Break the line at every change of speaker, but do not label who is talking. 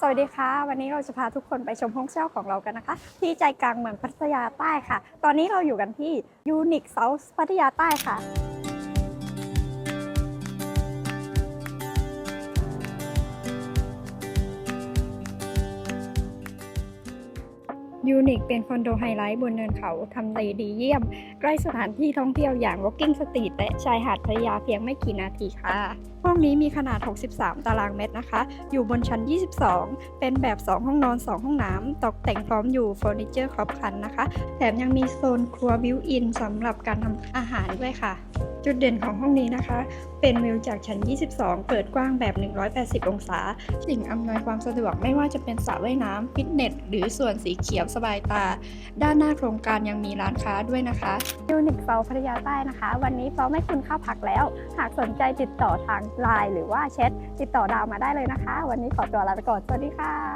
สวัสดีค่ะ วันนี้เราจะพาทุกคนไปชมห้องเช่าของเรากันนะคะ ที่ใจกลางเมืองพัทยาใต้ค่ะ ตอนนี้เราอยู่กันที่ยูนิคเซาท์พัทยาใต้ค่ะ ยูนิคเป็นคอนโดไฮไลท์บนเนินเขาทำเลดีเยี่ยม ใกล้สถานที่ท่องเที่ยวอย่าง Walking Street และชายหาดพัทยาเพียงไม่กี่นาทีค่ะ ห้องนี้มีขนาด 63 ตารางเมตรนะคะ อยู่บนชั้น 22 เป็นแบบ 2 ห้องนอน 2 ห้องน้ำ ตกแต่งพร้อมอยู่เฟอร์นิเจอร์ครบครันนะคะ แถมยังมีโซนครัวบิวอินสำหรับการทำอาหารด้วยค่ะ จุดเด่นของห้องนี้นะคะ เป็นวิวจากชั้น 22 เปิดกว้างแบบ 180 องศา สิ่งอำนวยความสะดวกไม่ว่าจะเป็นสระว่ายน้ำฟิตเนส หรือส่วนสีเขียวสบายตา ด้านหน้าโครงการยังมีร้านค้าด้วยนะคะยูนิคเซาพัทยาใต้นะคะ วันนี้พร้อมให้คุณเข้าพักแล้ว หากสนใจติดต่อทางไลน์หรือว่าแชทติดต่อดาวมาได้เลยนะคะ วันนี้ขอตัวลาไปก่อนสวัสดีค่ะ